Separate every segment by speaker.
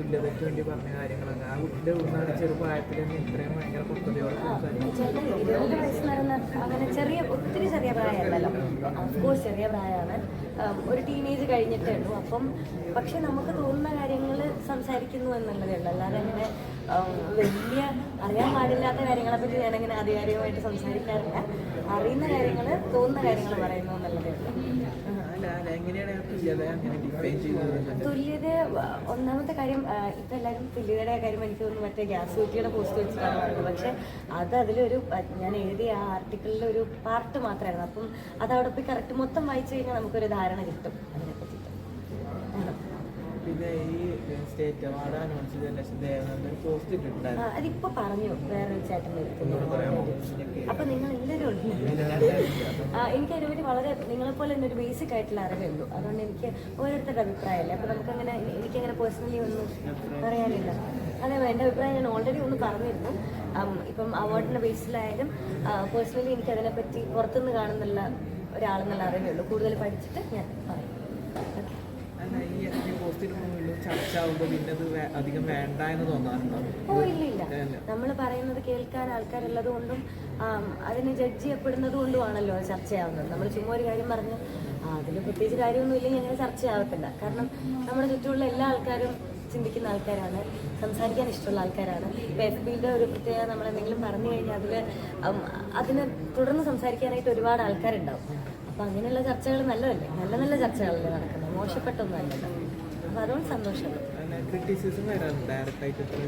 Speaker 1: തുല്യതയ്ക്ക് വേണ്ടി പറഞ്ഞ കാര്യങ്ങളൊക്കെ. ആ കുട്ടിയുടെ ഉള്ളിലാണ് ചെറുപ്രായത്തിൽ തന്നെ ഇത്രയും ഭയങ്കര
Speaker 2: ചേട്ടൻ ഇരുപത് ചെറിയ ചെറിയ ചെറിയ ഒരു ടീനേജ് കഴിഞ്ഞിട്ടേ ഉള്ളൂ. അപ്പം പക്ഷെ നമുക്ക് തോന്നുന്ന കാര്യങ്ങൾ സംസാരിക്കുന്നു എന്നുള്ളതേ ഉള്ളൂ. അല്ലാതെ അങ്ങനെ വലിയ അറിയാൻ പാടില്ലാത്ത കാര്യങ്ങളെ പറ്റി ഞാനങ്ങനെ ആധികാരികമായിട്ട് സംസാരിക്കാറില്ല. അറിയുന്ന കാര്യങ്ങൾ തോന്നുന്ന കാര്യങ്ങൾ പറയുന്നു എന്നുള്ളതേ ഉള്ളൂ.
Speaker 1: തുല്യത അങ്ങനെ ഡിഫൈൻ ചെയ്തത്
Speaker 2: തുല്യത ആ, ഒന്നാമത്തെ കാര്യം ഇപ്പം എല്ലാവരും തുല്യതയുടെ കാര്യം എനിക്ക് തോന്നുന്നു മറ്റേ ഗ്യാസ് കുറ്റിയുടെ പോസ്റ്റ് വെച്ചിട്ടാണ് പക്ഷെ അത് അതിലൊരു ഞാൻ എഴുതിയ ആ ആർട്ടിക്കിളിലെ ഒരു പാർട്ട് മാത്രമായിരുന്നു അപ്പം അത് അവിടെ പോയി കറക്റ്റ് മൊത്തം വായിച്ചു കഴിഞ്ഞാൽ നമുക്കൊരു ധാരണ കിട്ടും അതിനെ പറ്റിയിട്ട് ആ.
Speaker 1: പിന്നെ ഈ സ്റ്റേറ്റ് അവാർഡ് അനൗൺസ് പോസ്റ്റ് ഇട്ടിട്ടുണ്ടായിരുന്നു.
Speaker 2: അതിപ്പോ പറഞ്ഞു
Speaker 1: വേറെ
Speaker 2: ചേട്ടൻ അപ്പൊ നിങ്ങൾ എല്ലാരും ഉണ്ട് എനിക്ക് അതിനെപ്പറ്റി വളരെ നിങ്ങളെപ്പോലെ തന്നെ ഒരു ബേസിക് ആയിട്ടുള്ള അറിവേ ഉള്ളൂ. അതുകൊണ്ട് എനിക്ക് ഓരോരുത്തരുടെ അഭിപ്രായമല്ലേ? അപ്പോൾ നമുക്കങ്ങനെ എനിക്കങ്ങനെ പേഴ്സണലി ഒന്നും പറയാനില്ല. അതെ എന്റെ അഭിപ്രായം ഞാൻ ഓൾറെഡി ഒന്ന് പറഞ്ഞിരുന്നു. ഇപ്പം അവാർഡിന്റെ ബേസിലായാലും പേഴ്സണലി എനിക്ക് അതിനെപ്പറ്റി പുറത്തുനിന്ന് കാണുന്നുള്ള ഒരാളെന്നുള്ള അറിവേ ഉള്ളൂ. കൂടുതൽ പഠിച്ചിട്ട് ഞാൻ പറയും.
Speaker 1: ഈ ഈ പോസ്റ്റ് ഇടുമ്പോൾ ചർച്ച ആവുമ്പോൾ പിന്നെ അത് അധികം വേണ്ട എന്ന് തോന്നാറുണ്ടോ?
Speaker 2: ഓ ഇല്ല ഇല്ല. നമ്മൾ പറയുന്നത് കേൾക്കാൻ ആൾക്കാരുള്ളത് കൊണ്ടും അതിന് അതിനെ ജഡ്ജ് ചെയ്യപ്പെടുന്നത് കൊണ്ടുമാണല്ലോ ചർച്ചയാവുന്നത്. നമ്മൾ ചുമ്മാ ഒരു കാര്യം പറഞ്ഞു അതിൽ പ്രത്യേകിച്ച് കാര്യമൊന്നും ഇല്ലെങ്കിൽ അങ്ങനെ ചർച്ചയാവത്തില്ല. കാരണം നമ്മുടെ ചുറ്റുമുള്ള എല്ലാ ആൾക്കാരും ചിന്തിക്കുന്ന ആൾക്കാരാണ് സംസാരിക്കാൻ ഇഷ്ടമുള്ള ആൾക്കാരാണ്. ഇപ്പൊ എഫ് ബിയുടെ ഒരു പ്രത്യേകത നമ്മൾ എന്തെങ്കിലും പറഞ്ഞു കഴിഞ്ഞാൽ അതിൽ അതിനെ തുടർന്ന് സംസാരിക്കാനായിട്ട് ഒരുപാട് ആൾക്കാരുണ്ടാവും. അപ്പോൾ അങ്ങനെയുള്ള ചർച്ചകൾ നല്ലതല്ലേ? നല്ല നല്ല ചർച്ചകളല്ലേ നടക്കുന്നത്. മോശപ്പെട്ടൊന്നും അല്ലല്ലോ അപ്പോൾ അതുകൊണ്ട്
Speaker 1: സന്തോഷം.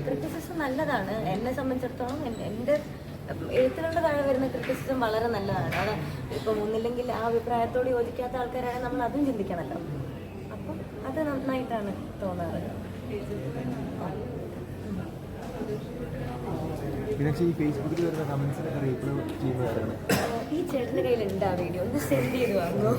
Speaker 1: ക്രിറ്റിസിസം
Speaker 2: നല്ലതാണ്. എന്നെ സംബന്ധിച്ചിടത്തോളം എന്റെ എന്റെ എഴുത്തുകളുടെ താഴെ വരുന്ന ക്രിറ്റിസിസം വളരെ നല്ലതാണ്. അത് ഇപ്പം ഒന്നില്ലെങ്കിൽ ആ അഭിപ്രായത്തോട് യോജിക്കാത്ത ആൾക്കാരാണെങ്കിൽ നമ്മൾ അതും ചിന്തിക്കണമല്ലോ അപ്പം അത് നന്നായിട്ടാണ് തോന്നാറ്.
Speaker 3: പിന്നെ ഈ ഫേസ്ബുക്കിൽ വരുന്ന കമന്റ്സിനൊക്കെ റീപ്ലൈ ചെയ്യുന്നവരാണ്
Speaker 2: ഈ ചേട്ടന്റെ കയ്യിൽ ഉണ്ടാ വീഡിയോ. ഒന്ന് സെൻഡ് ചെയ്ത് വാങ്ങുമോ